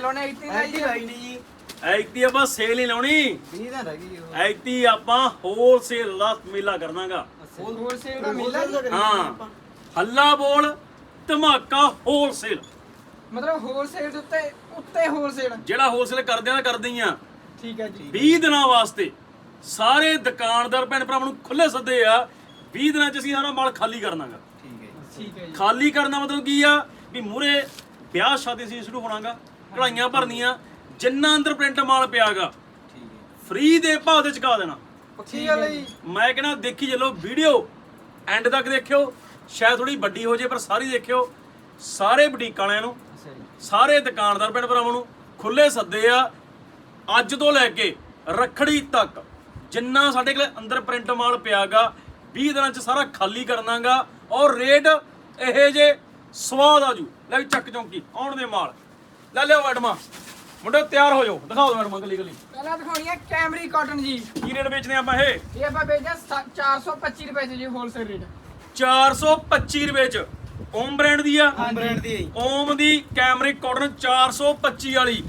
ਲਾਉਣੇ ਇੱਥੇ ਨਹੀਂ ਜੀ। ਐਤੀ ਆਪਾਂ ਸੇਲ ਹੀ ਲਾਉਣੀ। 20 ਦਾ ਰਹਿ ਗਈ ਉਹ। ਐਤੀ ਆਪਾਂ ਹੋਲਸੇਲ ਦਾ ਮੇਲਾ ਕਰਨਾਗਾ। ਹੋਲਸੇਲ ਦਾ ਮੇਲਾ ਹਾਂ। ਹੱਲਾ ਬੋਲ ਧਮਾਕਾ ਹੋਲਸੇਲ ਮਤਲਬ ਹੋਲਸੇਲ ਦੇ ਉੱਤੇ ਉੱਤੇ ਹੋਲਸੇਲ ਜਿਹੜਾ ਹੋਲਸੇਲ ਕਰਦੇ ਆ ਕਰਦੇ ਆ। ਠੀਕ ਹੈ ਜੀ। 20 ਦਿਨਾਂ ਵਾਸਤੇ ਸਾਰੇ ਦੁਕਾਨਦਾਰ ਭੈਣ ਭਰਾਵਾਂ ਨੂੰ ਖੁੱਲੇ ਸੱਦੇ ਆ 20 ਦਿਨਾਂ ਚ ਅਸੀਂ ਸਾਰਾ ਮਾਲ ਖਾਲੀ ਕਰਨਾਗਾ। ਠੀਕ ਹੈ ਜੀ। ਠੀਕ ਹੈ ਜੀ। ਖਾਲੀ ਕਰਨਾ ਮਤਲਬ ਕੀ ਆ? ਵੀ ਮੂਰੇ ਵਿਆਹ ਸ਼ਾਦੀ ਸੀ ਸ਼ੁਰੂ ਹੋਣਾਗਾ। ਕਢਾਈਆਂ ਭਰਨੀਆਂ ਜਿੰਨਾ ਅੰਦਰ ਪ੍ਰਿੰਟ ਮਾਲ ਪਿਆਗਾ ਫ੍ਰੀ ਦੇ ਭਾਅ ਤੇ ਚੁਕਾ ਦੇਣਾ। ਪੱਕੀ ਗੱਲ ਹੈ ਜੀ। ਮੈਂ ਕਹਿੰਦਾ ਦੇਖੀ ਚੱਲੋ ਵੀਡੀਓ ਐਂਡ ਤੱਕ ਦੇਖਿਓ। ਸ਼ਾਇਦ ਥੋੜੀ ਵੱਡੀ ਹੋ ਜੇ ਪਰ ਸਾਰੀ ਦੇਖਿਓ। ਸਾਰੇ ਬੁਟੀਕ ਵਾਲਿਆਂ ਨੂੰ ਸਾਰੇ ਦੁਕਾਨਦਾਰ ਭੈਣ ਭਰਾਵਾਂ ਨੂੰ ਖੁੱਲੇ ਸੱਦੇ ਆ ਅੱਜ ਤੋਂ ਲੈ ਕੇ ਰੱਖੜੀ ਤੱਕ ਜਿੰਨਾ ਸਾਡੇ ਕੋਲ ਅੰਦਰ ਪ੍ਰਿੰਟ ਮਾਲ ਪਿਆਗਾ 20 ਦਿਨਾਂ ਚ ਸਾਰਾ ਖਾਲੀ ਕਰਨਾਗਾ ਔਰ ਰੇਟ ਇਹ ਜੇ ਸਵਾਦ ਆਜੂ। ਲੈ ਵੀ ਚੱਕ ਚੌਂਕੀ ਆਉਣ ਦੇ ਮਾਲ। ਲੈ ਲਿਓ ਮੈਡਮਾਂ। ਮੁੰਡੇ ਤਿਆਰ ਹੋ ਜਾਓ। ਦਿਖਾਓ ਮੈਡਮਾਂ ਗਲੀ ਗਲੀ ਪਹਿਲਾਂ ਦਿਖਾਉਣੀ ਹੈ ਕੈਮਰੀ ਕਾਟਨ ਜੀ। ਕੀ ਰੇਟ ਵੇਚਦੇ ਆਪਾਂ ਇਹ? ਇਹ ਆਪਾਂ ਵੇਚਦੇ ਹਾਂ ਸ- 425 ਰੁਪਏ 'ਚ ਜੀ ਹੋਲਸੇਲ ਰੇਟ 425 ਰੁਪਏ ਚ। ਓਮ ਬ੍ਰਾਂਡ ਦੀ ਆ? ਬ੍ਰਾਂਡ ਦੀ ਹੈ ਓਮ ਦੀ ਕੈਮਰਿਕ ਕਾਟਨ 425 ਵਾਲੀ।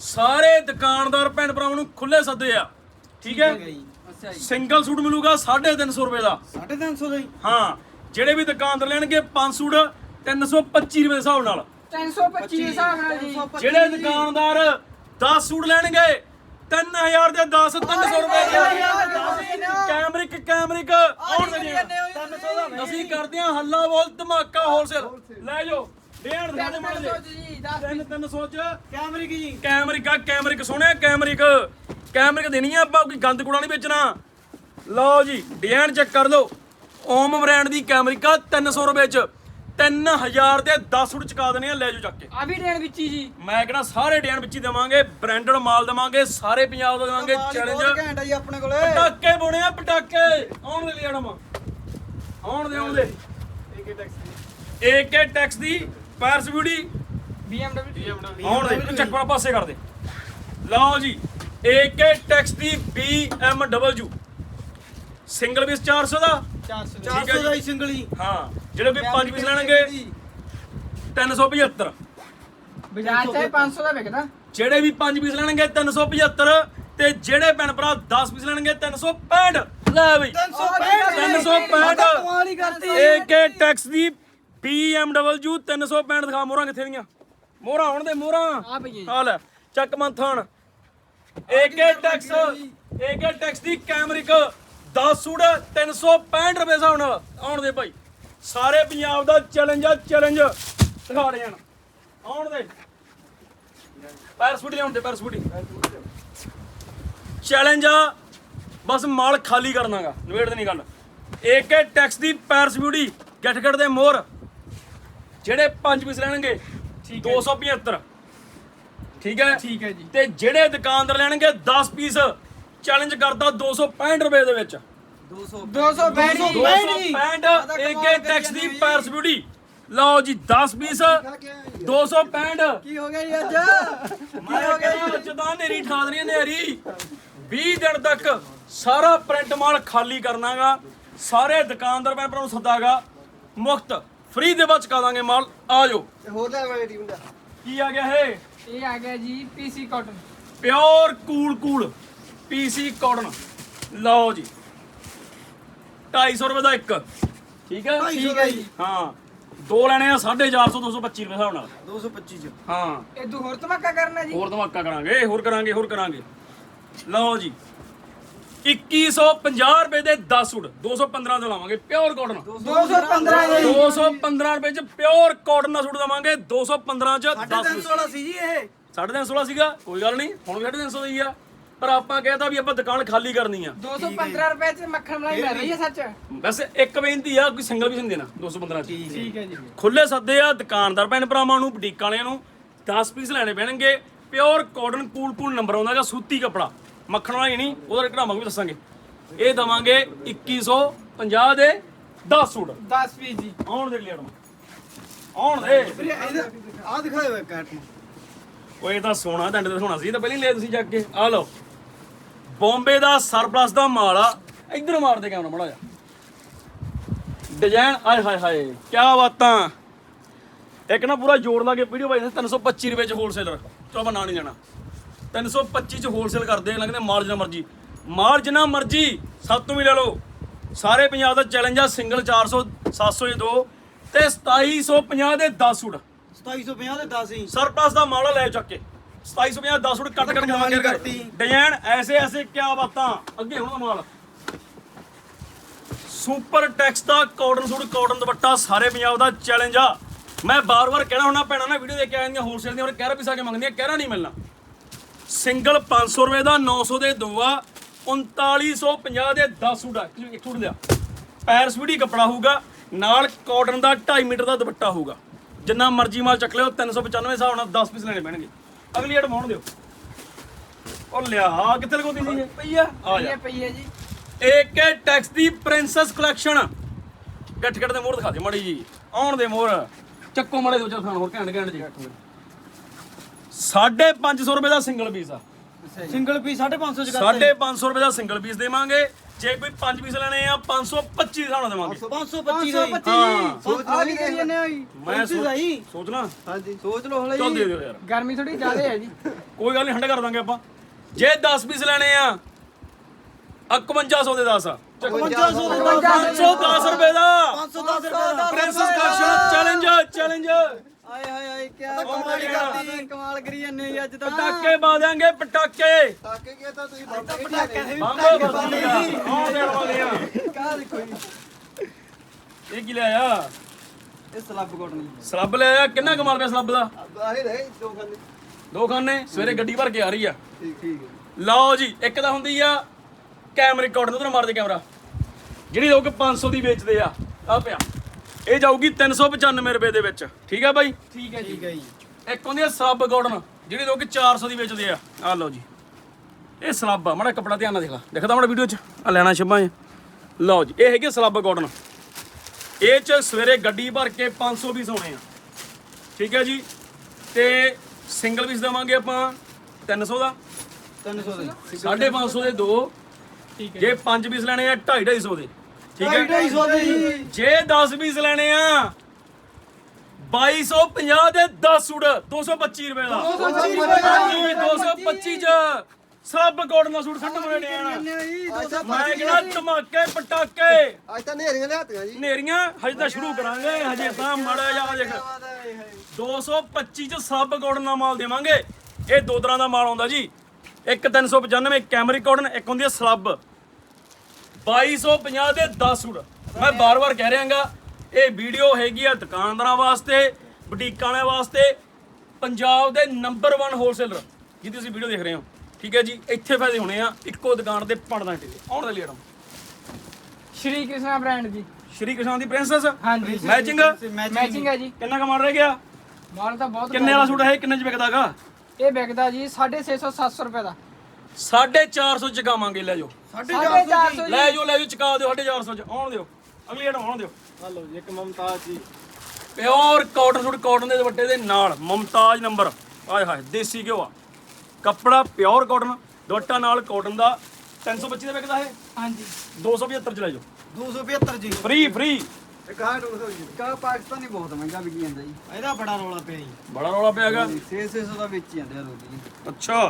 ਸਾਰੇ ਦੁਕਾਨਦਾਰ ਭੈਣ ਭਰਾਵਾਂ ਨੂੰ ਖੁੱਲੇ ਸੱਦੇ ਆ। ਠੀਕ ਹੈ? ਹੈ ਸਿੰਗਲ ਸੂਟ ਮਿਲੂਗਾ 350 ਰੁਪਏ ਦਾ। 350 ਦਾ ਜੀ। ਹਾਂ ਜਿਹੜੇ ਵੀ ਦੁਕਾਨਦਾਰ ਲੈਣਗੇ 5 ਸੂਟ 325 ਰੁਪਏ ਦੇ ਹਿਸਾਬ ਨਾਲ। 325 ਦੇ ਹਿਸਾਬ ਨਾਲ ਜੀ। ਜਿਹੜੇ ਦੁਕਾਨਦਾਰ 10 ਸੂਟ ਲੈਣਗੇ 3000 ਦੇ 10 300 ਰੁਪਏ ਦੇ। ਕੈਮਰਿਕ ਕੈਮਰਿਕ ਆਉਣ ਦੇ ਅਸੀਂ ਕਰਦੇ ਹਾਂ ਹੱਲਾ ਬੋਲ ਧਮਾਕਾ ਹੋਲਸੇਲ ਲੈ ਜਾਓ ਡੇਢ ਮਾਰ ਦੇ 300 ਜੀ ਦੱਸ ਤਿੰਨ ਤਿੰਨ ਸੋਚ ਕੈਮਰੇ ਕੀ ਜੀ। ਕੈਮਰਿਕ ਕੈਮਰਿਕ ਸੋਹਣਿਆ ਕੈਮਰਿਕ। ਕੈਮਰਿਕ ਦੇਣੀ ਆ ਆਪਾਂ ਕੋਈ ਗੰਦ ਕੂੜਾ ਨਹੀਂ ਵੇਚਣਾ। ਲਓ ਜੀ ਡਿਜ਼ਾਈਨ ਚੈੱਕ ਕਰ ਲਓ। ਓਮ ਬ੍ਰਾਂਡ ਦੀ ਕੈਮਰਿਕ ਆ 300 ਰੁਪਏ ਚ। 3000 ਦੇ 10 ਸੂਟ ਚੁਕਾ ਦੇਣੇ ਆ ਲੈ ਜਾਓ ਚੱਕ ਕੇ। ਆ ਵੀ ਡੇਣ ਵਿੱਚ ਹੀ ਜੀ। ਮੈਂ ਕਹਿੰਦਾ ਸਾਰੇ ਡਿਜ਼ਾਈਨ ਵਿੱਚ ਹੀ ਦੇਵਾਂਗੇ ਬ੍ਰਾਂਡਡ ਮਾਲ ਦੇਵਾਂਗੇ ਸਾਰੇ ਪੰਜਾਬ ਦਾ ਦੇਵਾਂਗੇ ਚੈਲੰਜ ਬਹੁਤ ਘੈਂਟ ਆ ਜੀ ਆਪਣੇ ਕੋਲੇ। ਪਟਾਕੇ ਬੁਣੇ ਆ ਪਟਾਕੇ। ਆਉਣ ਦੇ ਲਈ ਆੜਮ ਆਉਣ ਦੇ ਆਉਣ ਦੇ। ਏਕੇ ਟੈਕਸ ਦੀ। ਪੈਰਸ ਬਿਊਟੀ BMW ਆਉਣ ਦੇ ਚੱਕ ਵਾਲਾ ਪਾਸੇ ਕਰ ਦੇ। ਲਓ ਜੀ ਏਕੇ ਟੈਕਸ ਦੀ BMW ਸਿੰਗਲ ਪੀਸ 400 ਦਾ। 400 ਠੀਕ ਹੈ 400 ਦਾ। ਹੀ ਸਿੰਗਲ ਜੀ ਹਾਂ। ਜਿਹੜੇ ਵੀ 5 ਪੀਸ ਲੈਣਗੇ? 375 ਬਾਜ਼ਾਰ 'ਚ ਇਹ 500 ਦਾ ਵਿਕਦਾ। ਜਿਹੜੇ ਵੀ 5 ਪੀਸ ਲੈਣਗੇ 375 ਤੇ ਜਿਹੜੇ ਭੈਣ ਭਰਾ 10 ਪੀਸ ਲੈਣਗੇ 365 ਲੈ ਬਈ 365 ਕਮਾਲ ਹੀ ਕਰਤੀ ਏਕੇ ਟੈਕਸ ਦੀ BMW 365 ਦਿਖਾ ਮੋਹਰਾਂ ਕਿੱਥੇ ਦੀਆਂ? ਮੋਹਰਾਂ ਆਉਣ ਦੇ ਮੋਹਰਾਂ। ਆ ਭਈਏ ਆ ਲੈ ਚੱਕ ਮੰਥਣ। ਏਕੇ ਟੈਕਸ ਏਕੇ ਟੈਕਸ ਦੀ? ਕੈਮਰਿਕ 10 ਸੂਟ 365 ਰੁਪਏ ਹਿਸਾਬ ਨਾਲ ਆਉਣ ਦੇ ਭਾਈ। ਸਾਰੇ ਪੰਜਾਬ ਦਾ ਚੈਲੰਜ ਆ ਚੈਲੰਜ ਦਿਖਾ ਦੇ ਜਾਣ ਆਉਣ ਦੇ। ਪੈਰ ਸੂਟੀ ਲਿਆਉਣ ਦੇ ਪੈਰ ਸੂਟੀ ਚੈਲੰਜ ਆ ਬਸ ਮਾਲ ਖਾਲੀ ਕਰਨਾਗਾ ਨਵੇੜ ਦੇ ਨਹੀਂ ਗੱਲ। ਏਕੇ ਟੈਕਸ ਦੀ ਪੈਰਸ ਬਿਊਟੀ ਗੱਠਗੜ ਦੇ ਮੋਹਰ। ਜਿਹੜੇ 5 ਪੀਸ ਲੈਣਗੇ 275 ਠੀਕ ਹੈ? ਠੀਕ ਹੈ ਜੀ। ਤੇ ਜਿਹੜੇ ਦੁਕਾਨਦਾਰ ਲੈਣਗੇ 10 ਪੀਸ ਚੈਲੰਜ ਕਰਦਾ 265 ਰੁਪਏ ਦੇ ਵਿੱਚ। 200 265 ਜੀ 265 ਏਕੇ ਟੈਕਸ ਦੀ ਪੈਰਸ ਬਿਊਟੀ ਲਓ ਜੀ 10 ਪੀਸ। 265 ਕੀ ਹੋ ਗਿਆ ਜੀ ਅੱਜ? ਨੇਰੀ ਠਾ ਦੇਣੀ ਹੈ ਨੇਰੀ 20 ਦਿਨ ਤੱਕ ਸਾਰਾ ਪ੍ਰਿੰਟ ਮਾਲ ਖਾਲੀ ਕਰਨਾਗਾ। ਸਾਰੇ ਦੁਕਾਨਦਾਰ ਭੈਣ ਭਰਾ ਨੂੰ ਸੱਦਾਗਾ। ਮੁਫਤ ਫ੍ਰੀ ਦੇ ਵਿੱਚ ਚੁਕਾ ਦਾਂਗੇ ਮਾਲ। ਆ ਜਾਓ। ਹੋਰ ਲੈ ਵਾਲੀ ਟੀਮ ਦਾ। ਕੀ ਆ ਗਿਆ ਇਹ? ਇਹ ਆ ਗਿਆ ਜੀ PC cotton pure cool cool PC cotton ਲਓ ਜੀ। 250 ਰੁਪਏ ਦਾ ਇੱਕ। ਠੀਕ ਹੈ? ਠੀਕ ਹੈ ਜੀ। ਹਾਂ। ਦੋ ਲੈਣੇ ਆ 450 225 ਰੁਪਏ ਹਿਸਾਬ ਨਾਲ। 225 ਚ। ਹਾਂ। ਇਹ ਦੂ ਹੋਰ ਧਮਾਕਾ ਕਰਨਾ ਜੀ। ਹੋਰ ਧਮਾਕਾ ਕਰਾਂਗੇ ਹੋਰ ਕਰਾਂਗੇ ਹੋਰ ਕਰਾਂਗੇ। ਲਓ ਜੀ। 2150 ਰੁਪਏ ਦੇ 10 ਸੂਟ। 215 ਦੇ ਲਾਵਾਂਗੇ ਪਿਓਰ ਕਾਟਨ। 215 ਦੇ। 215 ਰੁਪਏ ਚ ਪਿਓਰ ਕਾਟਨ ਦਾ ਸੂਟ ਦਵਾਂਗੇ 215 ਚ 10 350 ਸੂਟ ਵਾਲਾ ਸੀ ਜੀ ਇਹ। 350 ਸੀਗਾ ਕੋਈ ਗੱਲ ਨਹੀਂ। ਹੁਣ ਵੀ 350 ਦਾ ਹੀ ਆ। ਪਰ ਆਪਾਂ ਕਹਿਤਾ ਵੀ ਆਪਾਂ ਦੁਕਾਨ ਖਾਲੀ ਕਰਨੀ ਆ। 215 ਰੁਪਏ 'ਚ ਮੱਖਣ ਮਲਾਈ ਮਿਲ ਰਹੀ ਹੈ ਸੱਚ। ਵੈਸੇ ਇੱਕ ਬੇਨਤੀ ਆ ਕੋਈ ਸਿੰਗਲ ਵੀ ਨਹੀਂ ਦੇਣਾ 215 ਚ। ਠੀਕ ਹੈ ਜੀ। ਖੁੱਲੇ ਸੱਦੇ ਆ ਦੁਕਾਨਦਾਰ ਭੈਣ ਭਰਾਵਾਂ ਨੂੰ ਬੁਟੀਕ ਵਾਲਿਆਂ ਨੂੰ 10 ਪੀਸ ਲੈਣੇ ਪੈਣਗੇ। Pure cotton cool cool number ਆਉਂਦਾਗਾ ਸੂਤੀ ਕਪੜਾ। ਮੱਖਣ ਵਾਲਾ ਹੀ ਨਹੀਂ ਉਹਦਾ ਕਢਾਵਾਂਗੇ ਵੀ ਦੱਸਾਂਗੇ। ਇਹ ਦਵਾਂਗੇ 2150 ਦੇ 10 ਸੂਟ। 10 ਪੀਸ ਜੀ। ਆਉਣ ਦੇ ਲਿਆੜਮ ਆਉਣ ਦੇ। ਆ ਦਿਖਾਓ ਇੱਕ ਉਹ ਇਹ ਤਾਂ ਸੋਨਾ ਤੁਹਾਡੇ ਤੇ ਸੋਨਾ ਸੀ ਤਾਂ ਪਹਿਲਾਂ ਲਿਆ ਤੁਸੀਂ ਜਾ ਕੇ। ਆ ਲਓ। ਬੰਬੇ ਦਾ ਸਰਪਲਸ ਦਾ ਮਾਲ ਆ। ਇੱਧਰ ਮਾਰ ਦੇ ਕੈਮਰਾ ਮੜਾ ਜਾ ਡਿਜ਼ਾਈਨ ਆਏ ਹਾਏ ਹਾਏ ਕੀ ਬਾਤਾਂ। ਇੱਕ ਨਾ ਪੂਰਾ ਜੋੜ ਲਾ ਕੇ ਵੀਡੀਓ ਭਾਈ 325 ਰੁਪਏ ਚ ਹੋਲਸੇਲਰ ਚਲੋ ਆਪਾਂ ਨਾਂ ਨਹੀਂ ਲੈਣਾ। 325 ਚ ਹੋਲਸੇਲ ਕਰਦੇ ਲੱਗਦੇ ਮਾਲ ਜਿੰਨਾ ਮਰਜ਼ੀ। ਮਾਲ ਜਿੰਨਾ ਮਰਜ਼ੀ ਸਭ ਤੋਂ ਵੀ ਲੈ ਲਓ। ਸਾਰੇ ਪੰਜਾਬ ਦਾ ਚੈਲੰਜ ਆ ਸਿੰਗਲ 400 700 ਦੇ ਦੋ ਤੇ 2750 ਦੇ 10 ਸੂਟ। 2750 ਦੇ 10 ਹੀ। ਸਰਪਲਸ ਦਾ ਮਾਲ ਲੈ ਚੱਕ 2750 10 ਸੂਟ ਕੱਟ ਕੱਟ ਕੇ ਕਮਾਲ ਹੀ ਦੇਵਾਂਗੇ ਕਰਤੀ। ਡਿਜ਼ਾਈਨ ਐਸੇ ਐਸੇ ਕਿਆ ਬਾਤਾਂ। ਅੱਗੇ ਹੁਣ ਮਾਲ। ਸੁਪਰ ਟੈਕਸ ਦਾ ਕਾਟਨ ਸੂਟ ਕਾਟਨ ਦੁਪੱਟਾ ਸਾਰੇ ਪੰਜਾਬ ਦਾ ਚੈਲੰਜ ਆ। ਮੈਂ ਬਾਰ-ਬਾਰ ਕਹਿਣਾ ਹੁੰਦਾ ਭੈਣਾਂ ਨਾ ਵੀਡੀਓ ਦੇਖ ਕੇ ਆਉਂਦੀਆਂ ਹੋਲਸੇਲ ਦੀਆਂ ਔਰ ਕਹਿਰਾ ਪਿਸਾ ਕੇ ਮੰਗਦੀਆਂ ਕਹਿਰਾ ਨਹੀਂ ਮਿਲਣਾ। ਸਿੰਗਲ 500 ਰੁਪਏ ਦਾ 900 ਦੇ ਦੋ ਆ 3950 ਦੇ 10 ਸੂਟ ਆ। ਇੱਕ ਸੂਟ ਲਿਆ। ਪੈਰਸ ਵੀਡੀ ਕੱਪੜਾ ਹੋਊਗਾ ਨਾਲ ਕਾਟਨ ਦਾ 2.5 ਮੀਟਰ ਦਾ ਦੁਪੱਟਾ ਹੋਊਗਾ। ਜਿੰਨਾ ਮਰਜ਼ੀ ਮਾਲ ਚੱਕ ਲਿਓ 395 ਹਿਸਾਬ ਨਾਲ 10 ਪੀਸ ਲੈਣੇ ਪੈਣਗੇ। ਅਗਲੀ ਐਡ ਮਾਉਣ ਦਿਓ। ਉਹ ਲਿਆ ਕਿੱਥੇ ਲਗਾਉਂਦੀ ਸੀ ਇਹ? ਪਈਆ ਆ ਜਾ। ਪਈਆ ਜੀ। ਏਕੇ ਟੈਕਸ ਦੀ ਪ੍ਰਿੰਸੈਸ ਕਲੈਕਸ਼ਨ ਗੱਠ ਗੱਠ ਦੇ ਮੋਹਰ ਦਿਖਾ ਦੇ ਮਾੜੀ ਜੀ। ਆਉਣ ਦੇ ਮੋਹਰ। ਚੱਕੋ ਮਾੜੇ ਦੋ ਚਾਰ ਥਾਣ ਹੋਰ ਘੈਂਟ ਘੈਂਟ ਜੀ। 550 ਰੁਪਏ ਦਾ ਸਿੰਗਲ ਪੀਸ ਆ। ਸਿੰਗਲ ਪੀਸ 550 ਚ ਕਰਤੇ 550 ਰੁਪਏ ਦਾ ਸਿੰਗਲ ਪੀਸ ਦੇਵਾਂਗੇ ਜੇ ਕੋਈ 5 ਪੀਸ ਲੈਣੇ ਆ 525 ਹਿਸਾਬ ਨਾਲ ਦੇਵਾਂਗੇ 525 ਦਾ ਆ ਕੀ ਕਰੀ ਜਾਂਦੇ ਹੋ ਜੀ ਮੈਂ ਪੰਚੀ ਦਾ ਹੀ। ਸੋਚਣਾ ਹਾਂਜੀ ਸੋਚ ਲਓ ਹਲੇ ਚੱਲ ਦੇ ਦਿਓ ਯਾਰ ਗਰਮੀ ਥੋੜੀ ਜ਼ਿਆਦਾ ਹੈ ਜੀ ਕੋਈ ਗੱਲ ਨਹੀਂ ਹੰਡਾ ਕਰ ਦਾਂਗੇ ਆਪਾਂ ਜੇ 10 ਪੀਸ ਲੈਣੇ ਆ 5100 ਦੇ 10 ਆ 5500 ਦੇ 10 510 ਰੁਪਏ ਦਾ 510 ਰੁਪਏ ਦਾ ਪ੍ਰਿੰਸੈਸ ਕਲੈਕਸ਼ਨ ਚੈਲੰਜ ਚੈਲੰਜ ਆਏ ਹਾਏ ਹਾਏ ਕੀ ਕਮਾਲ ਹੀ ਕਰਤੀ। ਕਮਾਲ ਕਰੀ ਜਾਂਦੇ ਜੀ ਅੱਜ ਤਾਂ। ਪਟਾਕੇ ਬਾਦਾਂਗੇ ਪਟਾਕੇ। ਪਟਾਕੇ ਕੀ ਤਾਂ ਤੁਸੀਂ ਪਟਾਕੇ ਦੇ। ਬੰਬੇ ਬਸਦੀ ਆ ਆਹ ਦੇਣ ਵਾਲੇ ਆ ਕਾ ਦੇਖੋ ਜੀ। ਇਹ ਕੀ ਲਿਆਇਆ? ਇਹ ਸਲੱਬ ਕੋਟਨ ਸਲੱਬ ਲਿਆਇਆ? ਕਿੰਨਾ ਕਮਾਲ ਪਿਆ ਸਲੱਬ ਦਾ? ਆਹੇ ਰਹੇ ਦੋ ਖਾਨੇ। ਦੋ ਖਾਨੇ? ਸਵੇਰੇ ਗੱਡੀ ਭਰ ਕੇ ਆ ਰਹੀ ਆ। ਠੀਕ ਠੀਕ ਹੈ ਲਓ ਜੀ ਇੱਕ ਤਾਂ ਹੁੰਦੀ ਆ ਕੈਮਰੇ ਕੋਡ ਨੂੰ ਮਾਰ ਦੇ ਕੈਮਰਾ। ਜਿਹੜੀ ਲੋਕ 500 ਦੀ ਵੇਚਦੇ ਆ ਆ ਪਿਆ। ਇਹ ਜਾਊਗੀ 395 ਰੁਪਏ ਦੇ ਵਿੱਚ। ਠੀਕ ਆ ਬਾਈ? ਠੀਕ ਹੈ ਜੀ। ਠੀਕ ਹੈ ਜੀ। ਇੱਕ ਹੁੰਦੀ ਆ ਸਲੱਬ ਗੋਡਨ ਜਿਹੜੀ ਲੋਕ 400 ਦੀ ਵੇਚਦੇ ਆ। ਆ ਲਓ ਜੀ। ਇਹ ਸਲੱਬ ਆ ਮਾੜਾ ਕਪੜਾ ਧਿਆਨ ਨਾਲ ਦੇਖ ਲਾ ਦਿਖਦਾ ਮਾੜਾ ਵੀਡੀਓ 'ਚ? ਆ ਲੈਣਾ ਛੱਬਾਂ ਇਹ। ਲਓ ਜੀ ਇਹ ਹੈਗੇ ਸਲੱਬ ਗੋਡਨ ਇਹ 'ਚ ਸਵੇਰੇ ਗੱਡੀ ਭਰ ਕੇ 500 ਪੀਸ ਹੋਣੇ ਆ। ਠੀਕ ਹੈ ਜੀ? ਤੇ ਸਿੰਗਲ ਪੀਸ ਦੇਵਾਂਗੇ ਆਪਾਂ 300 ਦਾ। 300 ਦੇ। 550 ਦੇ ਦੋ। ਠੀਕ ਹੈ। ਜੇ 5 ਪੀਸ ਲੈਣੇ ਆ 2.5 250 ਦੇ। ਠੀਕ ਹੈ? 250 ਦੇ। ਜੀ ਜੇ 10 ਪੀਸ ਲੈਣੇ ਆ 2250 ਦੇ 10 ਸੂਟ 225 ਰੁਪਏ ਦਾ 225 ਰੁਪਏ ਦਾ। ਹਾਂਜੀ 225 ਚ ਸਭ ਕੋਡ ਦਾ ਸੂਟ ਸੱਟ ਮਰੇ ਨੇ ਮੈਂ ਕਿਹਾ ਧਮਾਕੇ ਪਟਾਕੇ। ਅੱਜ ਤਾਂ ਨੇਰੀਆਂ ਲਿਆਤੀਆਂ ਜੀ। ਨੇਰੀਆਂ ਹਜੇ ਤਾਂ ਸ਼ੁਰੂ ਕਰਾਂਗੇ ਹਜੇ ਤਾਂ ਮੜਾ ਜਾ ਦੇਖ। 225 ਚ ਸਭ ਕੋਡ ਦਾ ਮਾਲ ਦੇਵਾਂਗੇ। ਇਹ ਦੋ ਤਰ੍ਹਾਂ ਦਾ ਮਾਲ ਆਉਂਦਾ ਜੀ। ਇੱਕ 395 ਕੈਮਰੀ ਕੋਡਨ ਇੱਕ ਹੁੰਦੀ ਹੈ ਸਲੱਬ। 2250 ਦੇ 10 ਸੂਟ। ਮੈਂ ਬਾਰ-ਬਾਰ ਕਹਿ ਰਿਹਾਗਾ ਇਹ ਵੀਡੀਓ ਹੈਗੀ ਆ ਦੁਕਾਨਦਾਰਾਂ ਵਾਸਤੇ ਬੁਟੀਕਾਂ ਵਾਲਿਆਂ ਵਾਸਤੇ ਪੰਜਾਬ ਦੇ ਨੰਬਰ 1 ਹੋਲਸੇਲਰ ਜਿਹਦੀ ਤੁਸੀਂ ਵੀਡੀਓ ਦੇਖ ਰਹੇ ਹੋ। ਠੀਕ ਹੈ ਜੀ ਇੱਥੇ ਫਾਇਦੇ ਹੋਣੇ ਆ ਇੱਕੋ ਦੁਕਾਨ ਤੇ ਪੜਦਾ ਟਿਕੇ ਆਉਣ ਦੇ ਲਈ ਆੜਮ ਸ਼੍ਰੀ ਕ੍ਰਿਸ਼ਨਾ ਬ੍ਰਾਂਡ ਜੀ। ਸ਼੍ਰੀ ਕਿਸ਼ਨ ਦੀ ਪ੍ਰਿੰਸੈਸ ਹਾਂਜੀ ਮੈਚਿੰਗ ਮੈਚਿੰਗ ਹੈ ਜੀ। ਕਿੰਨਾ ਕਮਾਲ ਰਹਿ ਗਿਆ? ਮਾਲ ਤਾਂ ਬਹੁਤ ਕਿੰਨੇ ਵਾਲਾ ਸੂਟ ਹੈ ਕਿੰਨੇ ਚ ਵਿਕਦਾਗਾ ਇਹ ਵਿਕਦਾ ਜੀ 650 700 ਰੁਪਏ ਦਾ। 450 ਚ ਚਕਾਵਾਂਗੇ ਲੈ ਜਾਓ। 450 ਜੀ ਲੈ ਜਾਓ ਲੈ ਜਾਓ ਚਕਾ ਦਿਓ 450 ਚ। ਆਉਣ ਦਿਓ। ਅਗਲੀ ਐਡ ਆਉਣ ਦਿਓ। ਹਲੋ ਜੀ ਇੱਕ ਮਮਤਾਜ ਜੀ। ਪਿਓਰ ਕਾਟਨ ਸੂਟ ਕਾਟਨ ਦੇ ਦੁਪੱਟੇ ਦੇ ਨਾਲ ਮਮਤਾਜ ਨੰਬਰ। ਆਏ ਹਾਏ ਦੇਸੀ ਘਿਓ ਆ। ਕੱਪੜਾ ਪਿਓਰ ਕਾਟਨ ਦੁਪੱਟਾ ਨਾਲ ਕਾਟਨ ਦਾ। 325 ਦਾ ਵਿਕਦਾ ਹੈ ਹਾਂਜੀ। 275 ਚ ਲੈ ਜਾਓ। 275 ਜੀ। Free free. ਇੱਕ ਆਹ 200 ਜੀ। ਕਾ ਪਾਕਿਸਤਾਨੀ ਬਹੁਤ ਮਹਿੰਗਾ ਵਿਕੀ ਜਾਂਦਾ ਜੀ। ਇਹਦਾ ਬੜਾ ਰੌਲਾ ਪਿਆ ਜੀ। ਬੜਾ ਰੌਲਾ ਪਿਆਗਾ 600 ਦਾ ਵੇਚੀ ਜਾਂਦੇ ਆ ਲੋਕ ਜੀ। ਅੱਛਾ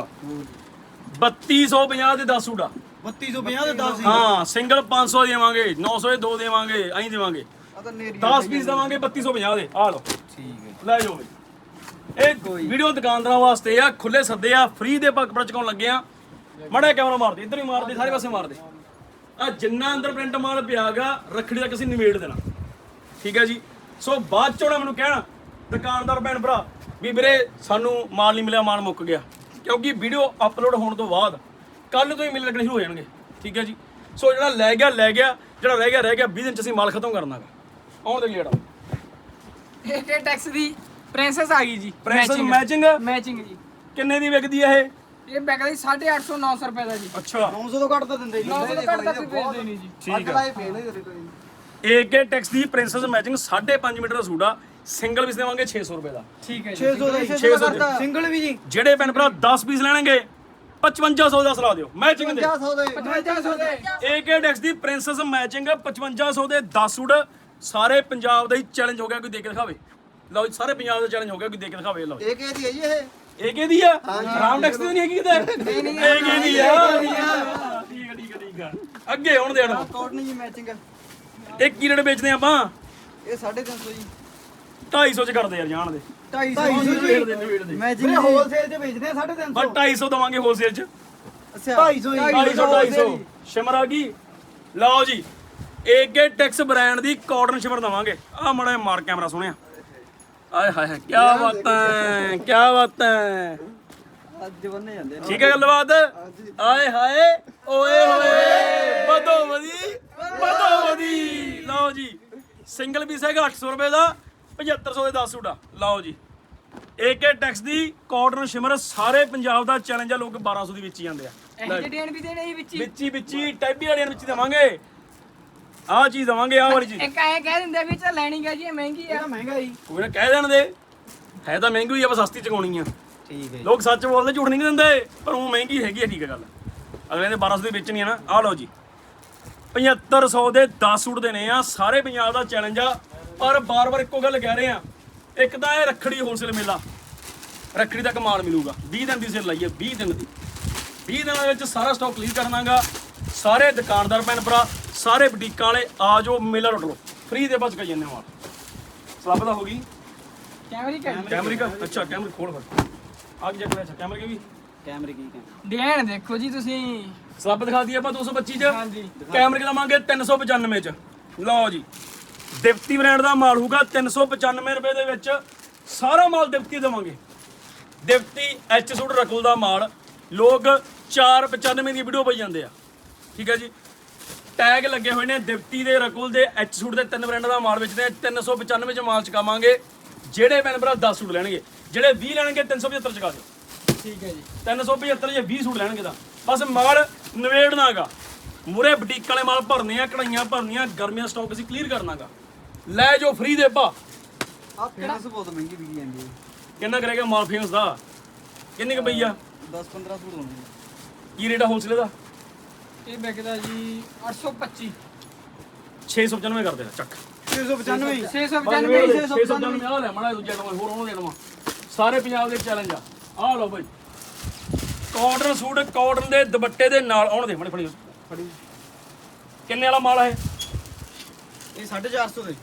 3250 ਦੇ 10 ਸੂਟ ਆ। 3250 ਦੇ 10 ਹਾਂ ਸਿੰਗਲ 500 ਦੇਵਾਂਗੇ 900 ਦੇ 2 ਦੇਵਾਂਗੇ ਐਂ ਦੇਵਾਂਗੇ। ਆ 10 ਪੀਸ ਦੇਵਾਂਗੇ 3250 ਦੇ। ਆ ਲਓ। ਠੀਕ ਹੈ ਲੈ ਜਾਓ ਬਈ। ਇਹ ਵੀਡੀਓ ਦੁਕਾਨਦਾਰਾਂ ਵਾਸਤੇ ਆ ਖੁੱਲੇ ਸੱਦੇ ਆ ਫ੍ਰੀ ਦੇ ਪੱਕ ਚਕਾਉਣ ਲੱਗੇ ਆ। ਮੜਾ ਕੈਮਰਾ ਮਾਰਦੇ ਇੱਧਰ ਹੀ ਮਾਰਦੇ ਸਾਰੇ ਪਾਸੇ ਮਾਰਦੇ ਆ ਜਿੰਨਾ ਅੰਦਰ ਪ੍ਰਿੰਟ ਮਾਲ ਪਿਆਗਾ ਰੱਖੜੀ ਤੱਕ ਅਸੀਂ ਨਿਮੇੜ ਦੇਣਾ। ਠੀਕ ਹੈ ਜੀ? ਸੋ ਬਾਅਦ ਚੋਂ ਨਾ ਮੈਨੂੰ ਕਹਿਣਾ ਦੁਕਾਨਦਾਰ ਭੈਣ ਭਰਾ ਵੀ ਵੀਰੇ ਸਾਨੂੰ ਮਾਲ ਨਹੀਂ ਮਿਲਿਆ ਮਾਲ ਮੁੱਕ ਗਿਆ। ਕਿਉਂਕਿ ਵੀਡੀਓ ਅਪਲੋਡ ਹੋਣ ਤੋਂ ਬਾਅਦ ਕੱਲ ਤੋਂ ਹੀ ਮਿਲ ਲੱਗਣੇ ਸ਼ੁਰੂ ਹੋ ਜਾਣਗੇ। ਠੀਕ ਹੈ ਜੀ? ਸੋ ਜਿਹੜਾ ਲੈ ਗਿਆ ਲੈ ਗਿਆ ਜਿਹੜਾ ਰਹਿ ਗਿਆ ਰਹਿ ਗਿਆ 20 ਦਿਨ ਚ ਅਸੀਂ ਮਾਲ ਖਤਮ ਕਰਨਾ ਗਾ ਆਉਣ ਦੇ ਲੇੜਾ ਇਹ ਕੇ ਟੈਕਸ ਦੀ ਪ੍ਰਿੰਸੈਸ ਆ ਗਈ ਜੀ। ਪ੍ਰਿੰਸਸ ਮੈਚਿੰਗ ਮੈਚਿੰਗ ਜੀ। ਕਿੰਨੇ ਦੀ ਵਿਕਦੀ ਹੈ ਇਹ? ਇਹ ਵਿਕਦਾ ਜੀ 850 900 ਰੁਪਏ ਦਾ ਜੀ। ਅੱਛਾ। 900 ਤੋਂ ਘੱਟ ਤਾਂ ਦਿੰਦੇ ਜੀ। 900 ਤੋਂ ਘੱਟ ਵੀ ਵੇਚਦੇ ਨਹੀਂ ਜੀ। ਠੀਕ ਕੋਈ ਏਕੇ ਟੈਕਸ ਦੀ ਪ੍ਰਿੰਸਸ ਮੈਚਿੰਗ 5.5 ਮੀਟਰ ਦਾ ਸੂਟ ਆ। ਸਿੰਗਲ ਪੀਸ ਦੇਵਾਂਗੇ 600 ਰੁਪਏ ਦਾ। ਠੀਕ ਹੈ ਜੀ। 600 ਦਾ 600 ਦੇ। ਸਿੰਗਲ ਵੀ ਜੀ। ਜਿਹੜੇ ਭੈਣ ਭਰਾ 10 ਪੀਸ ਲੈਣਗੇ 5500 ਦਾ ਸਲਾ ਦਿਓ। ਮੈਚਿੰਗ ਦੇ। 500 ਦੇ। 5500 ਦੇ। ਏਕੇ ਟੈਕਸ ਦੀ ਪ੍ਰਿੰਸਸ ਮੈਚਿੰਗ 5500 ਦੇ 10 ਸੂਟ। ਸਾਰੇ ਪੰਜਾਬ ਦਾ ਹੀ ਚੈਲੰਜ ਹੋ ਗਿਆ ਕੋਈ ਦੇ ਕੇ ਦਿਖਾਵੇ। ਲਓ ਜੀ ਸਾਰੇ ਪੰਜਾਬ ਦਾ ਚੈਲੰਜ ਹੋ ਗਿਆ ਕੋਈ ਦੇ ਕੇ ਦਿਖਾਵੇ ਲਓ ਇਹ ਕਿਹਦੀ ਹੈ ਜੀ ਇਹ? ਇਹ ਕਿਹਦੀ ਆ? ਰਾਮ ਟੈਕਸ ਦੀ ਨਹੀਂ ਹੈਗੀ ਕਿਤੇ? ਨਹੀਂ ਨਹੀਂ ਇਹ ਕਿਹਦੀ ਆ? ਠੀਕ ਆ ਠੀਕ ਆ ਠੀਕ ਆ। ਅੱਗੇ ਹੁਣ ਦੇਣ। ਕਾਟਨ ਜੀ ਮੈਚਿੰਗ ਇਹ ਕੀ ਰੇਟ ਵੇਚਦੇ ਆਪਾਂ? ਇਹ 350 ਜੀ। 250 ਚ ਕਰਦੇ ਯਾਰ ਜਾਣ ਦੇ। 250 ਜੀ। ਮੈਚਿੰਗ ਹੋਲਸੇਲ 'ਚ ਵੇਚਦੇ ਆ 350 ਬਸ 250 ਦਵਾਂਗੇ ਹੋਲਸੇਲ ਚ। ਅੱਛਾ। 250 250 ਸ਼ਿਮਰ ਆ ਗਈ। ਲਓ ਜੀ ਏਕੇ ਟੈਕਸ ਬ੍ਰਾਂਡ ਦੀ ਕਾਟਨ ਸ਼ਿਮਰ ਦਵਾਂਗੇ। ਆ ਮੜਾ ਮਾਰ ਕੈਮਰਾ ਸੋਹਣਿਆ। ਆਏ ਹਾਏ ਹਾਏ ਕੀ ਬਾਤਾਂ ਹੈ ਕੀ ਬਾਤਾਂ ਹੈ। ਅੱਜ ਬੰਨੇ ਜਾਂਦੇ ਠੀਕ ਹੈ ਗੱਲਬਾਤ? ਆਏ ਹਾਏ ਓਏ ਹੋਏ ਵਧੋ ਵਧੀ ਵਧੋ ਵਧੀ। ਲਓ ਜੀ ਸਿੰਗਲ ਪੀਸ ਹੈਗਾ 800 ਰੁਪਏ ਦਾ 7500 ਦੇ 10 ਸੂਟ ਆ। ਲਓ ਜੀ ਏਕੇ ਟੈਕਸ ਦੀ ਕਾਟਨ ਸ਼ਿਮਰ ਸਾਰੇ ਪੰਜਾਬ ਦਾ ਚੈਲੰਜ ਆ ਲੋਕ 1200 ਦੀ ਵੇਚੀ ਜਾਂਦੇ ਆ। ਇਹ ਡੇਣ ਵੀ ਦੇਣੇ ਵਿੱਚ ਹੀ। ਵਿੱਚੀ ਵਿੱਚੀ ਟੈਬੀ ਵਾਲਿਆਂ ਨੂੰ ਵਿੱਚ ਦੇਵਾਂਗੇ। ਆਹ ਚੀਜ਼ ਦੇਵਾਂਗੇ ਆਹ ਵਾਲੀ ਚੀਜ਼। ਇੱਕ ਐ ਕਹਿ ਦਿੰਦੇ ਵੀ ਚੱਲ ਲੈਣੀ ਗਾ ਜੀ ਇਹ ਮਹਿੰਗੀ ਆ। ਮਹਿੰਗਾ ਜੀ। ਕੋਈ ਨਾ ਕਹਿ ਦੇਣ ਦੇ ਹੈ ਤਾਂ ਮਹਿੰਗੀ ਹੋਈ ਆ ਬਸ ਸਸਤੀ ਚਕਾਉਣੀ ਆ। ਠੀਕ ਹੈ ਲੋਕ ਸੱਚ ਬੋਲਦੇ ਝੂਠ ਨਹੀਂ ਦਿੰਦੇ ਪਰ ਉਹ ਮਹਿੰਗੀ ਹੈਗੀ ਆ ਠੀਕ ਹੈ ਗੱਲ। ਅਗਲੇ ਨੇ 1200 ਦੀ ਵੇਚਣੀ ਆ ਨਾ ਆਹ ਲਓ ਜੀ। 7500 ਦੇ 10 ਸੂਟ ਦੇਣੇ ਆ ਸਾਰੇ ਪੰਜਾਬ ਦਾ ਚੈਲੰਜ ਆ ਪਰ ਬਾਰ-ਬਾਰ ਇੱਕੋ ਗੱਲ ਕਹਿ ਰਹੇ ਆ ਇੱਕ ਤਾਂ ਇਹ ਰੱਖੜੀ ਹੋਲਸੇਲ ਮੇਲਾ ਰੱਖੜੀ ਤੱਕ ਮਾਲ ਮਿਲੂਗਾ। 20 ਦਿਨ ਦੀ ਸੇਲ ਲਾਈਏ 20 ਦਿਨ ਦੀ। 20 ਦਿਨਾਂ ਦੇ ਵਿੱਚ ਸਾਰਾ ਸਟਾਕ ਕਲੀਅਰ ਕਰਨਾਗਾ ਸਾਰੇ ਦੁਕਾਨਦਾਰ ਭੈਣ ਭਰਾ ਸਾਰੇ ਬੁਟੀਕਾਂ ਵਾਲੇ ਆ ਜਾਓ ਮੇਲਾ ਲੁੱਟ ਲਓ। ਫ੍ਰੀ ਦੇ ਬਚ ਕੇ ਜਾਂਦੇ ਮਾਲ ਸਲੱਬ ਦਾ ਹੋ ਗਈ? ਕੈਮਰੀ ਕੈਮਰੇ ਦਾ ਅੱਛਾ ਕੈਮਰੇ ਖੋਲ ਫਿਰ। ਆਗ ਜੱਟ ਅੱਛਾ ਕੈਮਰੇ ਕੇ ਵੀ ਕੈਮਰੇ ਕੀ ਦੇਖੋ ਜੀ ਤੁਸੀਂ। ਸਲੱਬ ਦਿਖਾ ਦਈਏ ਆਪਾਂ 225 ਚ। ਹਾਂਜੀ। ਕੈਮਰੇ ਦਾ ਮੰਗੇ 395 ਚ। ਲਓ ਜੀ। ਦਿਵਤੀ ਬ੍ਰਾਂਡ ਦਾ ਮਾਲ ਹੋਊਗਾ 395 ਰੁਪਏ ਦੇ ਵਿੱਚ। ਸਾਰਾ ਮਾਲ ਦਿਵਤੀ ਦੇਵਾਂਗੇ। ਦਿਵਤੀ ਐਚ ਸੂਟ ਰਕੁਲ ਦਾ ਮਾਲ। ਲੋਕ 495 ਦੀ ਵੀਡੀਓ ਪਾਈ ਜਾਂਦੇ ਆ। ਠੀਕ ਹੈ ਜੀ? ਟੈਗ ਲੱਗੇ ਹੋਏ ਨੇ ਦਿਵਤੀ ਦੇ ਰਕੁਲ ਦੇ ਐਚ ਸੂਟ ਦੇ ਤਿੰਨ ਬ੍ਰਾਂਡ ਦਾ ਮਾਲ ਵੇਚਦੇ ਆ 395 ਚ ਮਾਲ ਚਕਾਵਾਂਗੇ। ਜਿਹੜੇ ਭੈਣ ਭਰਾ 10 ਸੂਟ ਲੈਣਗੇ ਜਿਹੜੇ 20 ਲੈਣਗੇ 375 ਚਕਾ ਦਿਓ। ਠੀਕ ਹੈ ਜੀ। 375 ਜੇ 20 ਸੂਟ ਲੈਣਗੇ ਤਾਂ। ਬਸ ਮਾਲ ਨਵੇੜਨਾਗਾ ਮੂਰੇ ਬੁਟੀਕ ਵਾਲੇ ਮਾਲ ਭਰਨੇ ਆ ਕਢਾਈਆਂ ਭਰਨੀਆਂ ਗਰਮੀਆਂ ਸਟਾਕ ਅਸੀਂ ਕਲੀਅਰ ਕਰਨਾਗਾ। ਲੈ ਜੋ ਫ੍ਰੀ ਦੇ ਪਾ ਆ ਫੇਮਸ ਬਹੁਤ ਮਹਿੰਗੀ ਵਿਕੀ ਜਾਂਦੀ ਹੈ। ਕਿੰਨਾ ਕਰੇਗਾ ਮਾਲ ਫੇਮਸ ਦਾ? ਕਿੰਨੀ ਕੁ ਪਈ ਆ? 10 15 ਸੂਟ ਹੋਣਗੇ। ਕੀ ਰੇਟ ਆ ਹੋਲਸੇਲ ਦਾ? ਇਹ ਵਿਕਦਾ ਜੀ 825 695 ਕਰ ਦੇ ਚੱਕ। 695 695 695 ਆ ਲੈ ਮਾੜਾ ਦੂਜਾ ਨਵਾਂ ਹੋਰ ਉਹਨੂੰ ਦੇ ਦਵਾਂ ਸਾਰੇ ਪੰਜਾਬ ਦੇ ਚੈਲੰਜ ਆ। ਆ ਲਓ ਬਾਈ। ਕਾਟਨ ਸੂਟ ਕਾਟਨ ਦੇ ਦੁਪੱਟੇ ਦੇ ਨਾਲ ਆਉਣ ਦੇ ਫੜੀ ਫੜੀ। ਕਿੰਨੇ ਵਾਲਾ ਮਾਲ ਹੈ ਇਹ? 450 ਦੇ।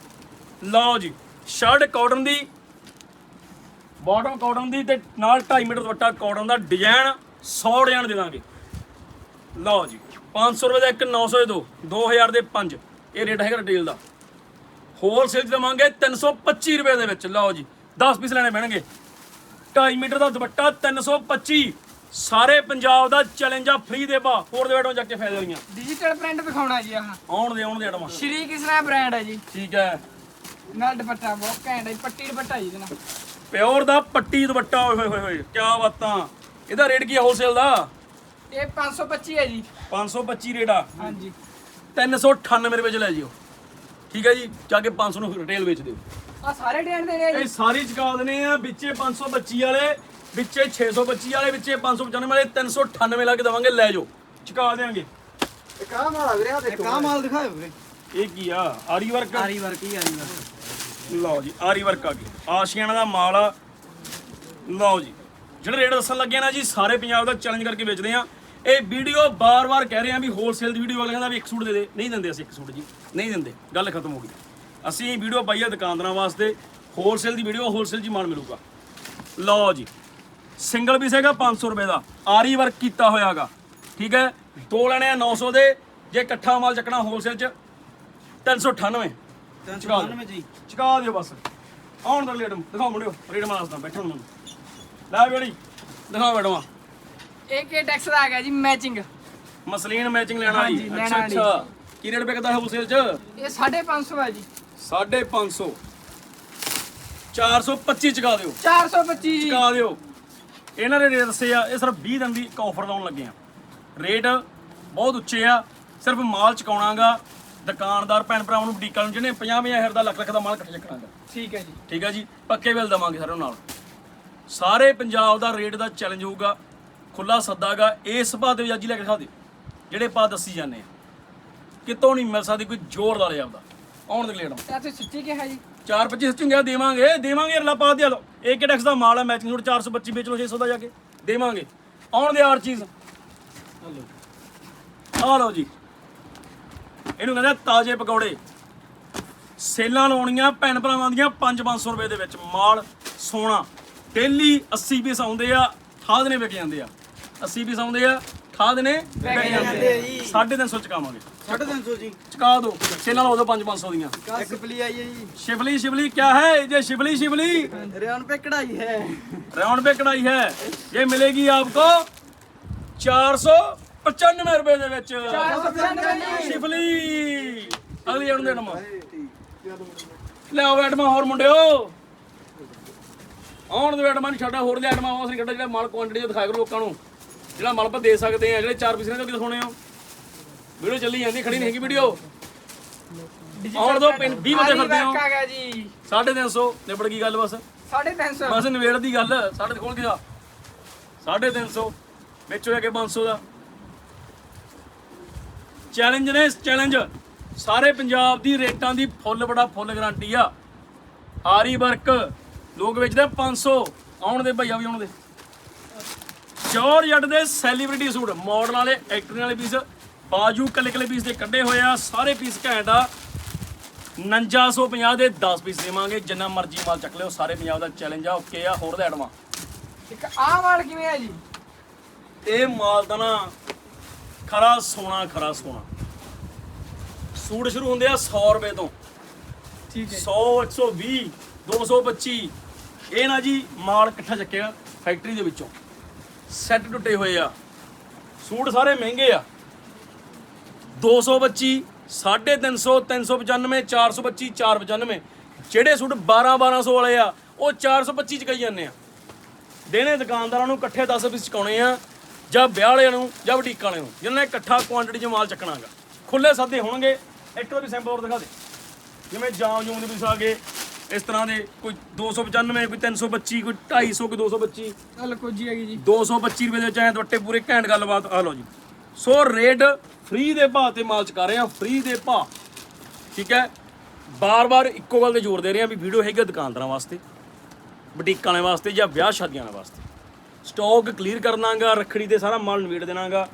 ਲਓ ਜੀ ਸ਼ਰਟ ਕਾਟਨ ਦੀ ਬਾਟਮ ਕਾਟਨ ਦੀ ਤੇ ਨਾਲ 2.5 ਮੀਟਰ ਦੁਪੱਟਾ ਕਾਟਨ ਦਾ ਡਿਜ਼ਾਈਨ 100 ਡਿਜ਼ਾਈਨ ਦੇ ਦਾਂਗੇ। ਲਓ ਜੀ। 500 ਰੁਪਏ ਦਾ ਇੱਕ 900 ਦੇ ਦੋ 2000 ਦੇ 5 ਇਹ ਰੇਟ ਹੈਗਾ ਰਿਟੇਲ ਦਾ। ਹੋਲਸੇਲ 'ਚ ਦੇਵਾਂਗੇ 325 ਰੁਪਏ ਦੇ ਵਿੱਚ। ਲਓ ਜੀ 10 ਪੀਸ ਲੈਣੇ ਪੈਣਗੇ। 2.5 ਮੀਟਰ ਦਾ ਦੁਪੱਟਾ 325 ਸਾਰੇ ਪੰਜਾਬ ਦਾ ਚੈਲੰਜ ਆ ਫ੍ਰੀ ਦੇ ਬਾ। ਹੋਰ ਦੇ ਬੈਠੋ ਜਾ ਕੇ ਫਾਇਦੇ ਵਾਲੀਆਂ। ਡਿਜੀਟਲ ਪ੍ਰਿੰਟ ਦਿਖਾਉਣਾ ਜੀ ਆਹ। ਆਉਣ ਦੇ ਆਉਣ ਦੇ ਆਟਮਾਂ ਸ਼੍ਰੀ ਕ੍ਰਿਸ਼ਨਾ ਬ੍ਰਾਂਡ ਹੈ ਜੀ। ਠੀਕ ਹੈ। ਨਾਲ ਦੁਪੱਟਾ ਬਹੁਤ ਘੈਂਟ ਹੈ ਪੱਟੀ ਦੁਪੱਟਾ ਜੀ ਨਾਲ। ਪਿਓਰ ਦਾ ਪੱਟੀ ਦੁਪੱਟਾ ਓਏ ਹੋਏ ਹੋਏ ਹੋਏ ਕੀ ਬਾਤਾਂ। ਇਹਦਾ ਰੇਟ ਕੀ ਹੈ ਹੋਲਸੇਲ ਦਾ? ਇਹ 525 ਹੈ ਜੀ। 525 ਰੇਟ ਆ। ਹਾਂਜੀ। 398 ਰੁਪਏ ਚ ਲੈ ਜਿਓ। ਠੀਕ ਹੈ ਜੀ? ਜਾ ਕੇ 500 ਨੂੰ ਰਿਟੇਲ ਵੇਚ ਦਿਓ। ਆ ਸਾਰੇ ਡੇਣ ਦੇਣੇ ਆ ਇਹ ਜੀ। ਸਾਰੀ ਚੁਕਾ ਦਨੇ ਆ ਵਿੱਚੇ 525 ਵਾਲੇ ਵਿੱਚੇ 625 ਵਾਲੇ ਵਿੱਚੇ 595 ਵਾਲੇ 398 ਲਾ ਕੇ ਦਵਾਂਗੇ ਲੈ ਜਾਓ। ਚੁਕਾ ਦੇਾਂਗੇ ਇੱਕ ਆ ਮਾਲ ਆ ਵੀਰੇ ਆ ਦੇਖੋ ਇੱਕ ਆ ਮਾਲ। ਦਿਖਾਓ ਵੀਰੇ। ਇਹ ਕੀ ਆ? ਆਰੀ ਵਰਕ? ਆਰੀ ਵਰਕ ਹੀ ਆਰੀ ਵਰਕ। ਲਓ ਜੀ ਆਰੀ ਵਰਕ ਆ ਗਈ। ਆਸ਼ੀਆਣਾ ਦਾ ਮਾਲ ਆ। ਲਓ ਜੀ। ਜਿਹੜੇ ਰੇਟ ਦੱਸਣ ਲੱਗੇ ਨਾ ਜੀ ਸਾਰੇ ਪੰਜਾਬ ਦਾ ਚੈਲੰਜ ਕਰਕੇ ਵੇਚਦੇ ਆ। ਇਹ ਵੀਡੀਓ ਬਾਰ-ਬਾਰ ਕਹਿ ਰਹੇ ਆ ਵੀ ਹੋਲਸੇਲ ਦੀ ਵੀਡੀਓ ਵਾਲੇ ਕਹਿੰਦਾ ਵੀ ਇੱਕ ਸੂਟ ਦੇ ਦੇ। ਨਹੀਂ ਦਿੰਦੇ ਅਸੀਂ ਇੱਕ ਸੂਟ ਜੀ। ਨਹੀਂ ਦਿੰਦੇ। ਗੱਲ ਖਤਮ ਹੋ ਗਈ। ਅਸੀਂ ਵੀਡੀਓ ਪਾਈ ਆ ਦੁਕਾਨਦਾਰਾਂ ਵਾਸਤੇ। ਹੋਲਸੇਲ ਦੀ ਵੀਡੀਓ ਹੋਲਸੇਲ ਹੀ ਮਾਲ ਮਿਲੂਗਾ। ਲਓ ਜੀ। ਸਿੰਗਲ ਪੀਸ ਹੈਗਾ 500 ਰੁਪਏ ਦਾ। ਆਰੀ ਵਰਕ ਕੀਤਾ ਹੋਇਆਗਾ ਠੀਕ ਹੈ? ਦੋ ਲੈਣੇ ਆ 900 ਦੇ। ਜੇ ਇਕੱਠਾ ਮਾਲ ਚੱਕਣਾ ਹੋਲਸੇਲ 'ਚ 398 399 ਜੀ। ਚੁਕਾ ਦਿਓ ਬਸ। ਆਉਣ ਦਾ ਰੇਟ। ਦਿਖਾਓ ਮੁੰਡਿਓ। ਰੇਟ ਮਾਰ ਦੱਸਦਾ। ਬੈਠੋ ਮੈਨੂੰ ਲੈ ਬੇੜੀ। ਦਿਖਾਓ ਬੈਠਵਾ ਇਹ ਕੇ ਟੈਕਸ ਦਾ ਆ ਗਿਆ ਜੀ ਮੈਚਿੰਗ ਮਸਲੀਨ ਮੈਚਿੰਗ ਲੈਣਾ ਜੀ ਲੈਣਾ ਅੱਛਾ ਜੀ। ਅੱਛਾ। ਕੀ ਰੇਟ ਵਿਕਦਾ ਹੋਲਸੇਲ 'ਚ ਇਹ 550 ਹੈ ਜੀ। 550 425 ਚੁਕਾ ਦਿਓ। 425 ਜੀ। ਚੁਕਾ ਦਿਓ। ਇਹਨਾਂ ਦੇ ਰੇਟ ਦੱਸੇ ਆ ਇਹ ਸਿਰਫ 20 ਦਿਨ ਦੀ ਇੱਕ ਆਫਰ ਲਾਉਣ ਲੱਗੇ ਆ। ਰੇਟ ਬਹੁਤ ਉੱਚੇ ਆ। ਸਿਰਫ ਮਾਲ ਚਕਾਉਣਾਗਾ। ਦੁਕਾਨਦਾਰ ਭੈਣ ਭਰਾਵਾਂ ਨੂੰ ਬੁਟੀਕਾਂ ਨੂੰ ਜਿਹਨੇ 50 ਹਜ਼ਾਰ ਦਾ ਲੱਖ ਲੱਖ ਦਾ ਮਾਲ ਇਕੱਠਾ ਚੱਕਣਾਗਾ। ਠੀਕ ਹੈ ਜੀ। ਠੀਕ ਹੈ ਜੀ? ਪੱਕੇ ਬਿੱਲ ਦਵਾਂਗੇ ਸਾਰਿਆਂ ਨਾਲ। ਸਾਰੇ ਪੰਜਾਬ ਦਾ ਰੇਟ ਦਾ ਚੈਲੰਜ ਹੋਊਗਾ। ਖੁੱਲਾ ਸੱਦਾਗਾ ਇਸ ਭਾਅ ਦੇ ਵਿਆਜੀ ਲੈ ਕੇ ਖਾਦੇ ਜਿਹੜੇ ਭਾਅ ਦੱਸੀ ਜਾਂਦੇ ਆ। ਕਿਤੋਂ ਨਹੀਂ ਮਿਲ ਸਕਦੀ ਕੋਈ ਜ਼ੋਰ ਲਾ ਲਿਆ ਆਪਦਾ। ਆਉਣ ਦੇ ਲੇਟ ਤੁਸੀਂ ਸੱਚੀ ਕਿਹਾ ਜੀ। 4 25 ਚੰਗਿਆ ਦੇਵਾਂਗੇ ਦੇਵਾਂਗੇ ਅਰਲਾ ਪਾ ਦਿਆ ਲੋ ਏਕੇ ਟੈਕਸ ਦਾ ਮਾਲ ਹੈ ਮੈਚਿੰਗ ਸੂਟ 425 ਵੇਚ ਲਓ 600 ਦਾ ਜਾ ਕੇ ਦੇਵਾਂਗੇ। ਆਉਣ ਦੇ ਹਰ ਚੀਜ਼। ਆ ਲਓ। ਜੀ। ਇਹਨੂੰ ਕਹਿੰਦੇ ਤਾਜ਼ੇ ਪਕੌੜੇ। ਸੇਲਾਂ ਲਾਉਣੀਆਂ ਭੈਣ ਭਰਾਵਾਂ ਦੀਆਂ 5-500 ਰੁਪਏ ਦੇ ਵਿੱਚ। ਮਾਲ ਸੋਨਾ। ਡੇਲੀ 80 ਪੀਸ ਆਉਂਦੇ ਆ ਠਾਦ ਨੇ ਵਿਕ ਜਾਂਦੇ ਆ। 80 ਵੀ ਸੌਂਦੇ ਆ ਖਾ ਦਨੇ ਪੈ ਜਾਂਦੇ ਜੀ। 350 ਚੁਕਾਵਾਂਗੇ। 350 ਜੀ। ਚੁਕਾ ਦੋ ਛੇਲਾਂ ਲਓ ਦੋ 5-500 ਦੀਆਂ। ਇੱਕ ਪਲੀ ਆਈ ਹੈ ਜੀ। ਸ਼ਿਵਲੀ ਸ਼ਿਵਲੀ ਕਿਆ ਹੈ? ਜੇ ਸ਼ਿਵਲੀ ਸ਼ਿਵਲੀ। ਰੌਣ ਪੇ ਕਢਾਈ ਹੈ। ਰੌਣ ਪੇ ਕਢਾਈ ਹੈ। ਇਹ ਮਿਲੇਗੀ ਆਪਕੋ 495 ਰੁਪਏ ਦੇ ਵਿੱਚ। 495 ਅਗਲੀ ਆਉਣ ਦੇ ਨਮਾ ਲੈ ਆਓ ਐਟਮਾ ਹੋਰ ਮੁੰਡਿਓ। ਆਉਣ ਦੇ ਐਟਮਾ ਨਹੀਂ ਛੱਡਾ ਹੋਰ ਦੇ ਐਟਮਾ ਉਸ ਨਹੀਂ ਜਿਹੜਾ ਮਾਲ ਕੁਆਂਟੀਟੀ ਦਿਖਾਇਆ ਕਰੋ ਲੋਕਾਂ ਨੂੰ। ਜਿਹੜਾ ਮਾਲ ਆਪਾਂ ਦੇ ਸਕਦੇ ਆ ਜਿਹੜੇ ਚਾਰ ਪੀਸ ਨੇ ਕਿਉਂ ਦਿਖਾਉਣੇ ਹੋ ਵੀਡੀਓ ਚੱਲੀ ਜਾਂਦੀ ਖੜੀ ਨਹੀਂ ਹੈਗੀ ਵੀਡੀਓ। ਆਉਣ ਦੋ ਪਿੰਨ 20 ਬੰਦੇ ਫਿਰਦੇ ਹੋ ਆ। ਗਿਆ ਜੀ। 350 ਨਿਬੜ ਗਈ ਗੱਲ ਬਸ। 350 ਬਸ ਨਵੇੜ ਦੀ ਗੱਲ ਸਾਡੇ ਕੋਲ ਗਿਆ। 350 ਵਿੱਚ ਹੋਇਆ ਕਿ 500 ਦਾ। ਚੈਲੰਜ ਨੇ ਚੈਲੰਜ ਸਾਰੇ ਪੰਜਾਬ ਦੀ ਰੇਟਾਂ ਦੀ ਫੁੱਲ ਬੜਾ ਫੁੱਲ ਗਾਰੰਟੀ ਆ। ਆਰੀ ਵਰਕ ਲੋਕ ਵੇਚਦੇ 500 ਆਉਣ ਦੇ ਭਈਆ ਵੀ ਆਉਣ ਦੇ। ਜੋਰ ਜੱਟ ਦੇ ਸੈਲੀਬ੍ਰਿਟੀ ਸੂਟ ਮਾਡਲ ਵਾਲੇ ਐਕਟਰ ਵਾਲੇ ਪੀਸ ਬਾਜੂ ਕੱਲੇ ਕੱਲੇ ਪੀਸ ਦੇ ਕੱਢੇ ਹੋਏ ਆ ਸਾਰੇ ਪੀਸ ਘੈਂਟ ਆ। 4950 ਦੇ 10 ਪੀਸ ਦੇਵਾਂਗੇ ਜਿੰਨਾ ਮਰਜ਼ੀ ਮਾਲ ਚੱਕ ਲਿਓ ਸਾਰੇ ਪੰਜਾਬ ਦਾ ਚੈਲੰਜ ਆ ਓਕੇ ਆ ਹੋਰ ਦਾ ਐਡਮਾ ਇੱਕ ਆਹ ਵਾਲ ਕਿਵੇਂ ਆ ਜੀ? ਇਹ ਮਾਲ ਦਾ ਨਾ ਖਰਾ ਸੋਨਾ ਖਰਾ ਸੋਨਾ ਸੂਟ ਸ਼ੁਰੂ ਹੁੰਦੇ ਆ 100 ਰੁਪਏ ਤੋਂ। ਠੀਕ 100 120 225 ਇਹ ਨਾ ਜੀ ਮਾਲ ਇਕੱਠਾ ਚੱਕਿਆ ਫੈਕਟਰੀ ਦੇ ਵਿੱਚੋਂ। ਸੈੱਟ ਟੁੱਟੇ ਹੋਏ ਆ। ਸੂਟ ਸਾਰੇ ਮਹਿੰਗੇ ਆ। 225 350 395 425 495 ਜਿਹੜੇ ਸੂਟ 12 1200 ਵਾਲੇ ਆ, ਉਹ 425 ਚ ਕਹੀ ਜਾਂਦੇ ਆ। ਦੇਣੇ ਦੁਕਾਨਦਾਰਾਂ ਨੂੰ ਇਕੱਠੇ 10 ਪੀਸ ਚਕਾਉਣੇ ਆ, ਜਾਂ ਵਿਆਹ ਵਾਲਿਆਂ ਨੂੰ, ਜਾਂ ਬੁਟੀਕ ਵਾਲਿਆਂ ਨੂੰ। ਜਿਹਨਾਂ ਨੇ ਇਕੱਠਾ ਕੁਆਂਟੀਟੀ 'ਚ ਮਾਲ ਚੱਕਣਾਗਾ ਖੁੱਲੇ ਸਾਦੇ ਹੋਣਗੇ। ਇੱਕ ਵਾਰ ਵੀ ਸੈਂਪਲ ਹੋਰ ਦਿਖਾ ਦੇ। ਜਿਵੇਂ ਜਾਮ ਜੂਮ ਦੇ ਪੀਸ ਆ ਗਏ। ਇਸ ਤਰ੍ਹਾਂ ਦੇ ਕੋਈ 295 ਕੋਈ 325 ਕੋਈ 250 ਕੋਈ 225 ਚੱਲ ਕੋਜੀ ਹੈਗੀ ਜੀ। 225 ਰੁਪਏ ਦੇ ਵਿੱਚ ਐ ਦੁੱਟੇ ਪੂਰੇ ਘੈਂਟ ਗੱਲਬਾਤ ਆ ਲਓ ਜੀ। ਸੋ ਰੇਟ ਫ੍ਰੀ ਦੇ ਭਾਅ ਤੇ ਮਾਲ ਚ ਕਰ ਰਹੇ ਆ ਫ੍ਰੀ ਦੇ ਭਾਅ। ਠੀਕ ਹੈ? ਬਾਰ-ਬਾਰ ਇੱਕੋ ਗੱਲ ਤੇ ਜ਼ੋਰ ਦੇ ਰਹੇ ਆ ਵੀ ਵੀਡੀਓ ਹੈਗੀ ਦੁਕਾਨਦਾਰਾਂ ਵਾਸਤੇ ਬੁਟੀਕਾਂ ਵਾਲੇ ਵਾਸਤੇ ਜਾਂ ਵਿਆਹ ਸ਼ਾਦੀਆਂ ਵਾਲੇ ਵਾਸਤੇ। ਸਟਾਕ ਕਲੀਅਰ ਕਰਨਾਗਾ ਰੱਖੜੀ ਤੇ ਸਾਰਾ ਮਾਲ ਨਵੇੜ ਦੇਣਾਗਾ।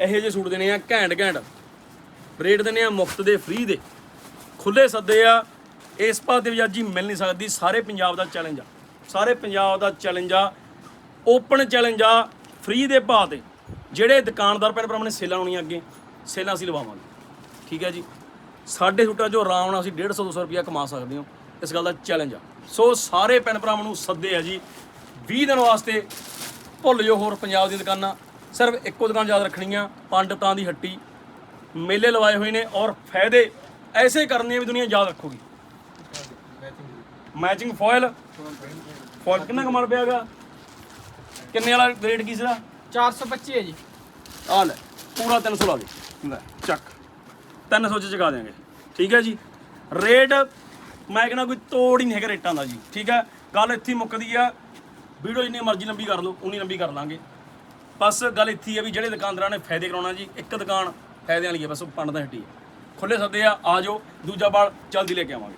ਇਹੋ ਜਿਹੇ ਸੂਟ ਦੇਣੇ ਆ ਘੈਂਟ ਘੈਂਟ ਰੇਟ ਦੇਣੇ ਆ ਮੁਫਤ ਦੇ ਫ੍ਰੀ ਦੇ। ਖੁੱਲੇ ਸੱਦੇ ਆ ਇਸ ਭਾਅ ਦੇ ਵਿੱਚ ਅੱਜ ਹੀ ਮਿਲ ਨਹੀਂ ਸਕਦੀ। ਸਾਰੇ ਪੰਜਾਬ ਦਾ ਚੈਲੰਜ ਆ। ਸਾਰੇ ਪੰਜਾਬ ਦਾ ਚੈਲੰਜ ਆ। ਓਪਨ ਚੈਲੰਜ ਆ ਫ੍ਰੀ ਦੇ ਭਾਅ ਤੇ, ਜਿਹੜੇ ਦੁਕਾਨਦਾਰ ਭੈਣ ਭਰਾਵਾਂ ਨੇ ਸੇਲਾਂ ਲਾਉਣੀਆਂ ਅੱਗੇ, ਸੇਲਾਂ ਅਸੀਂ ਲਵਾਵਾਂਗੇ। ਠੀਕ ਹੈ ਜੀ? ਸਾਡੇ ਸੂਟਾਂ ਜੋ ਆਰਾਮ ਨਾਲ ਅਸੀਂ 150 200 ਰੁਪਇਆ ਕਮਾ ਸਕਦੇ ਹਾਂ। ਇਸ ਗੱਲ ਦਾ ਚੈਲੰਜ ਆ। ਸੋ ਸਾਰੇ ਭੈਣ ਭਰਾਵਾਂ ਨੂੰ ਸੱਦੇ ਆ ਜੀ 20 ਦਿਨ ਵਾਸਤੇ ਭੁੱਲ ਜਾਓ ਹੋਰ ਪੰਜਾਬ ਦੀਆਂ ਦੁਕਾਨਾਂ। ਸਿਰਫ ਇੱਕੋ ਦੁਕਾਨ ਯਾਦ ਰੱਖਣੀ ਆ, ਪੰਡਤਾਂ ਦੀ ਹੱਟੀ। ਮੇਲੇ ਲਵਾਏ ਹੋਏ ਨੇ ਔਰ ਫਾਇਦੇ ਐਸੇ ਕਰਨੇ ਵੀ ਦੁਨੀਆ ਯਾਦ ਰੱਖੂਗੀ। ਮੈਚਿੰਗ ਫੋਇਲ ਫੋਇਲ ਕਿੰਨਾ ਕਮਾਲ ਪਿਆਗਾ ਕਿੰਨੇ ਵਾਲਾ ਰੇਟ ਕੀ ਸੀਦਾ 425 ਹੈ ਜੀ। ਆ ਲੈ ਪੂਰਾ 300 ਲਾ ਦੇ। ਲੈ ਚੱਕ। 300 ਚ ਚਗਾ ਦਿਆਂਗੇ। ਠੀਕ ਹੈ ਜੀ? ਰੇਟ ਮੈਂ ਕਹਿੰਦਾ ਕੋਈ ਤੋੜ ਹੀ ਨਹੀਂ ਹੈਗਾ ਰੇਟਾਂ ਦਾ ਜੀ। ਠੀਕ ਹੈ? ਗੱਲ ਇੱਥੇ ਮੁੱਕਦੀ ਆ। ਵੀਡੀਓ ਜਿੰਨੀ ਮਰਜ਼ੀ ਲੰਬੀ ਕਰ ਲਓ ਉਨੀ ਲੰਬੀ ਕਰ ਲਾਂਗੇ। ਬਸ ਗੱਲ ਇੱਥੇ ਆ ਵੀ ਜਿਹੜੇ ਦੁਕਾਨਦਾਰਾਂ ਨੇ ਫਾਇਦੇ ਕਰਾਉਣਾ ਜੀ ਇੱਕ ਦੁਕਾਨ ਫਾਇਦੇ ਵਾਲੀ ਹੈ ਬਸ ਉਹ ਪੰਡ ਦਾ ਹੱਟੀ ਹੈ ਖੁੱਲੇ ਸੱਦੇ ਆ ਆ ਜਾਓ ਦੂਜਾ ਬਾਲ ਜਲਦੀ ਲੈ ਕੇ ਆਵਾਂਗੇ।